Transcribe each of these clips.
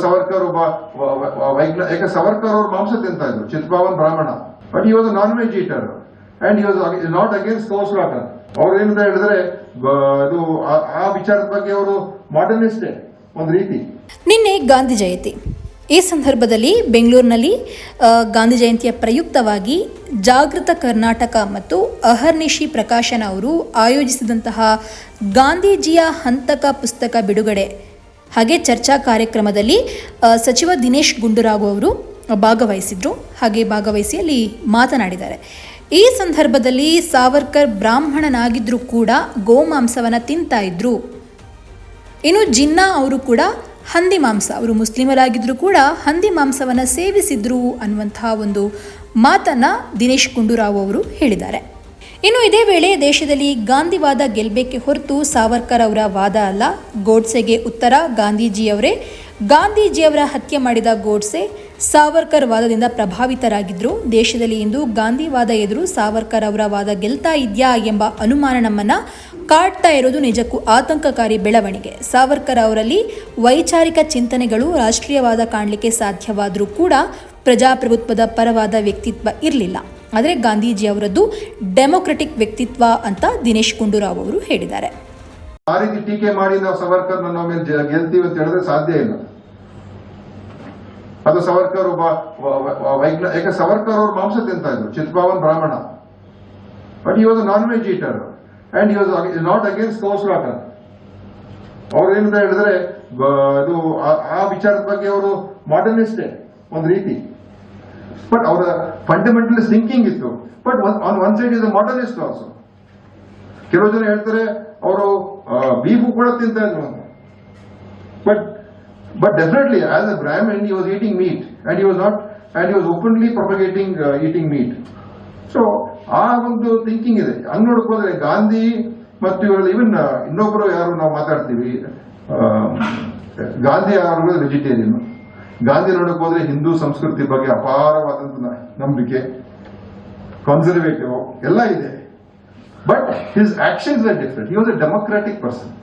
ಸವರ್ಕರ್ ಒಬ್ಬ ವೈಜ್ಞ ಯಾಕೆ ಸವರ್ಕರ್ ಅವರು ಮಾಂಸ ತಿಂತಾ ಇದ್ರು? ಚಿತ್ಪಾವನ್ ಬ್ರಾಹ್ಮಣ. But he was non veg eater and he was not against cow slaughter ಅವ್ರು ಏನಂತ ಹೇಳಿದ್ರೆ ಅದು ಆ- ವಿಚಾರದ ಬಗ್ಗೆ ಅವರು ಮಾಡರ್ನಿಸ್ಟೇ ಒಂದು ರೀತಿ. ನಿನ್ನೆ ಗಾಂಧಿ ಜಯಂತಿ. ಈ ಸಂದರ್ಭದಲ್ಲಿ ಬೆಂಗಳೂರಿನಲ್ಲಿ ಗಾಂಧಿ ಜಯಂತಿಯ ಪ್ರಯುಕ್ತವಾಗಿ ಜಾಗೃತ ಕರ್ನಾಟಕ ಮತ್ತು ಅಹರ್ನಿಶಿ ಪ್ರಕಾಶನ ಅವರು ಆಯೋಜಿಸಿದಂತಹ ಗಾಂಧೀಜಿಯ ಹಂತಕ ಪುಸ್ತಕ ಬಿಡುಗಡೆ ಹಾಗೆ ಚರ್ಚಾ ಕಾರ್ಯಕ್ರಮದಲ್ಲಿ ಸಚಿವ ದಿನೇಶ್ ಗುಂಡೂರಾವ್ ಅವರು ಭಾಗವಹಿಸಿದ್ರು. ಹಾಗೆ ಭಾಗವಹಿಸಿ ಅಲ್ಲಿ ಮಾತನಾಡಿದ್ದಾರೆ. ಈ ಸಂದರ್ಭದಲ್ಲಿ ಸಾವರ್ಕರ್ ಬ್ರಾಹ್ಮಣನಾಗಿದ್ದರೂ ಕೂಡ ಗೋಮಾಂಸವನ್ನು ತಿಂತಾ ಇದ್ರು. ಇನ್ನು ಜಿನ್ನಾ ಅವರು ಕೂಡ ಹಂದಿ ಮಾಂಸ, ಅವರು ಮುಸ್ಲಿಮರಾಗಿದ್ದರೂ ಕೂಡ ಹಂದಿ ಮಾಂಸವನ್ನು ಸೇವಿಸಿದ್ರು ಅನ್ನುವಂತಹ ಒಂದು ಮಾತನ್ನು ದಿನೇಶ್ ಗುಂಡೂರಾವ್ ಅವರು ಹೇಳಿದ್ದಾರೆ. ಇನ್ನು ಇದೇ ವೇಳೆ ದೇಶದಲ್ಲಿ ಗಾಂಧಿವಾದ ಗೆಲ್ಲಬೇಕೆ ಹೊರತು ಸಾವರ್ಕರ್ ಅವರ ವಾದ ಅಲ್ಲ. ಗೋಡ್ಸೆಗೆ ಉತ್ತರ, ಗಾಂಧೀಜಿಯವರೇ. ಗಾಂಧೀಜಿಯವರ ಹತ್ಯೆ ಮಾಡಿದ ಗೋಡ್ಸೆ ಸಾವರ್ಕರ್ ವಾದದಿಂದ ಪ್ರಭಾವಿತರಾಗಿದ್ದರು ದೇಶದಲ್ಲಿ ಇಂದು ಗಾಂಧಿವಾದ ಎದುರು ಸಾವರ್ಕರ್ ಅವರ ವಾದ ಗೆಲ್ತಾ ಇದೆಯಾ ಎಂಬ ಅನುಮಾನ ನಮ್ಮನ್ನು ಕಾಡ್ತಾ ಇರೋದು ನಿಜಕ್ಕೂ ಆತಂಕಕಾರಿ ಬೆಳವಣಿಗೆ. ಸಾವರ್ಕರ್ ಅವರಲ್ಲಿ ವೈಚಾರಿಕ ಚಿಂತನೆಗಳು, ರಾಷ್ಟ್ರೀಯವಾದ ಕಾಣಲಿಕ್ಕೆ ಸಾಧ್ಯವಾದರೂ ಕೂಡ ಪ್ರಜಾಪ್ರಭುತ್ವದ ಪರವಾದ ವ್ಯಕ್ತಿತ್ವ ಇರಲಿಲ್ಲ. ಆದರೆ ಗಾಂಧೀಜಿ ಅವರದ್ದು ಡೆಮೊಕ್ರೆಟಿಕ್ ವ್ಯಕ್ತಿತ್ವ ಅಂತ ದಿನೇಶ್ ಗುಂಡೂರಾವ್ ಅವರು ಹೇಳಿದ್ದಾರೆ. ಆ ರೀತಿ ಟೀಕೆ ಮಾಡಿ ನಾವು ಸವರ್ಕರ್ ಮೇಲೆ ಗೆಲ್ತೀವಿ ಅಂತ ಹೇಳಿದ್ರೆ ಸಾಧ್ಯ ಇಲ್ಲ. ಅದು ಸವರ್ಕರ್ ಒಬ್ಬ ವೈಜ್ಞಾನಿಕ ಯಾಕೆ ಸವರ್ಕರ್ ಅವರು ಮಾಂಸ ತಿಂತ ಇದ್ರು ಚಿತ್ಪಾವನ್ ಬ್ರಾಹ್ಮಣ. But he was non veg eater and was not against cow slaughter ಅವ್ರು ಏನಂತ ಹೇಳಿದ್ರೆ ಇದು ಆ ವಿಚಾರದ ಬಗ್ಗೆ ಅವರು ಮಾಡರ್ನಿಸ್ಟೇ ಒಂದು ರೀತಿ. ಬಟ್ ಅವರ ಫಂಡಮೆಂಟಲ್ ಥಿಂಕಿಂಗ್ ಇತ್ತು but on one side is modernist also ಕೆಲವು ಜನ ಹೇಳ್ತಾರೆ, ಅವರು ಬೀಫು ಕೂಡ ತಿಂತಾ ಇದ್ರು but but definitely as a Brahmin you was eating meat and you was not and you was openly propagating eating meat so ಆ ಒಂದು ಥಿಂಕಿಂಗ್ ಇದೆ. ಹಂಗ್ ನೋಡ್ಕೋದ್ರೆ ಗಾಂಧಿ ಮತ್ತು ಇವರಲ್ಲಿ ಇವನ್ ಇನ್ನೊಬ್ರು ಯಾರು ನಾವು ಮಾತಾಡ್ತೀವಿ ಗಾಂಧಿ ಅವರು ವೆಜಿಟೇರಿಯನ್. ಗಾಂಧಿ ನೋಡಕ್ ಹೋದ್ರೆ ಹಿಂದೂ ಸಂಸ್ಕೃತಿ ಬಗ್ಗೆ ಅಪಾರವಾದಂತ ನಂಬಿಕೆ ಕನ್ಸರ್ವೇಟಿವ್ ಎಲ್ಲ ಇದೆ. But his actions are different he was a democratic person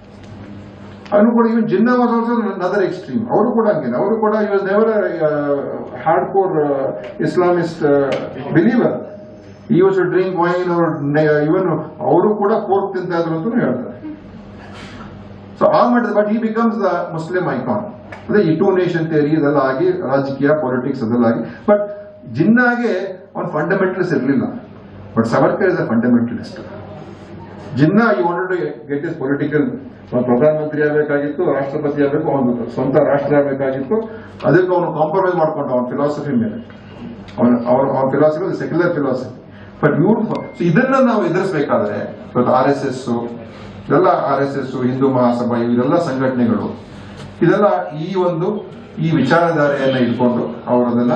ಅವನು ಕೂಡ even Jinnah was also another extreme ಅವರು ಕೂಡ ಹಂಗೇನು. ಅವರು ಕೂಡ you was never hard core Islamist believer he was drink wine ಅವ್ರ ಇವನು ಅವರು ಕೂಡ ಕೋರ್ಕ್ ತಿಂತ ಇದ್ರು ಅಂತ ಹೇಳ್ತಾರೆ. ಸೊ ಆ ಮಾಡಿದ but he becomes the Muslim icon ಅಂದ್ರೆ ಈ ಟೂ ನೇಷನ್ ಥಿಯರಿ ಇದೆಲ್ಲ ಆಗಿ ರಾಜಕೀಯ ಪಾಲಿಟಿಕ್ಸ್ ಅದೆಲ್ಲ ಆಗಿ ಬಟ್ ಜಿನ್ನಾಗೆ ಅವ್ನು ಫಂಡಮೆಂಟಲಿಸ್ಟ್ ಇರಲಿಲ್ಲ. But Savarkar is a fundamentalist Jinnah he wanted to get is political ಪ್ರಧಾನಮಂತ್ರಿ ಆಗಬೇಕಾಗಿತ್ತು, ರಾಷ್ಟ್ರಪತಿ ಆಗಬೇಕು, ಅವನು ಸ್ವಂತ ರಾಷ್ಟ್ರ ಆಗಬೇಕಾಗಿತ್ತು. ಅದಕ್ಕೆ ಅವನು ಕಾಂಪ್ರಮೈಸ್ ಮಾಡ್ಕೊಂಡ ಅವನ ಫಿಲಾಸಫಿ ಮೇಲೆ. ಅವನ ಅವ್ರ ಅವನ ಫಿಲಾಸಫಿ ಸೆಕ್ಯುಲರ್ ಫಿಲಾಸಫಿ ಬಟ್ ಇವ್ರು ಇದನ್ನ ನಾವು ಎದುರಿಸಬೇಕಾದ್ರೆ ಆರ್ ಎಸ್ ಎಸ್ ಇದೆಲ್ಲ R S S, Hindu Mahasabha, ಇವೆಲ್ಲ ಸಂಘಟನೆಗಳು. ಇದೆಲ್ಲ ಈ ಒಂದು ಈ ವಿಚಾರಧಾರೆಯನ್ನು ಇಟ್ಕೊಂಡು ಅವರು ಅದನ್ನ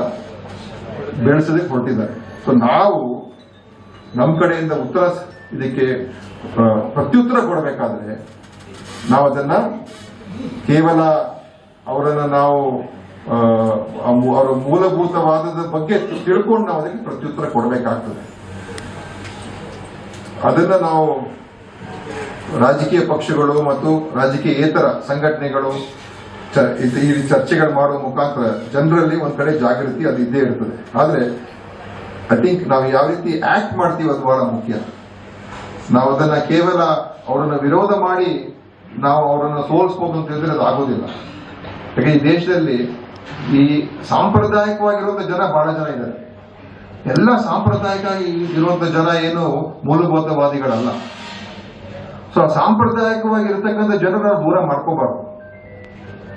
ಬೆಳೆಸೋದಕ್ಕೆ ಹೊರಟಿದ್ದಾರೆ ಸೊ ನಾವು ನಮ್ಮ ಕಡೆಯಿಂದ ಉತ್ತರ ಇದಕ್ಕೆ ಪ್ರತ್ಯುತ್ತರ ಕೊಡಬೇಕಾದ್ರೆ ನಾವು ಅದನ್ನ ಕೇವಲ ಅವರನ್ನ ನಾವು ಅವರ ಮೂಲಭೂತವಾದದ ಬಗ್ಗೆ ತಿಳ್ಕೊಂಡು ನಾವು ಅದಕ್ಕೆ ಪ್ರತ್ಯುತ್ತರ ಕೊಡಬೇಕಾಗ್ತದೆ. ಅದನ್ನ ನಾವು ರಾಜಕೀಯ ಪಕ್ಷಗಳು ಮತ್ತು ರಾಜಕೀಯೇತರ ಸಂಘಟನೆಗಳು ಈ ಚರ್ಚೆಗಳು ಮಾಡುವ ಮುಖಾಂತರ ಜನರಲ್ಲಿ ಒಂದ್ ಕಡೆ ಜಾಗೃತಿ ಅದು ಇದ್ದೇ ಇರ್ತದೆ. ಆದ್ರೆ ಐ ಥಿಂಕ್ ನಾವು ಯಾವ ರೀತಿ ಆಕ್ಟ್ ಮಾಡ್ತೀವಿ ಅದು ಬಹಳ ಮುಖ್ಯ. ನಾವು ಅದನ್ನ ಕೇವಲ ಅವರನ್ನ ವಿರೋಧ ಮಾಡಿ ನಾವು ಅವರನ್ನ ಸೋಲಿಸಬಹುದು ಅಂತ ಹೇಳಿದ್ರೆ ಅದು ಆಗೋದಿಲ್ಲ. ಯಾಕೆ ಈ ದೇಶದಲ್ಲಿ ಈ ಸಾಂಪ್ರದಾಯಿಕವಾಗಿರುವಂತ ಜನ ಬಹಳ ಜನ ಇದ್ದಾರೆ. ಎಲ್ಲ ಸಾಂಪ್ರದಾಯಿಕ ಇರುವಂತ ಜನ ಏನು ಮೂಲಭೂತವಾದಿಗಳಲ್ಲ ಸೊ ಸಾಂಪ್ರದಾಯಿಕವಾಗಿ ಇರತಕ್ಕಂಥ ಜನರನ್ನ ದೂರ ಮಾಡ್ಕೋಬಾರ್ದು.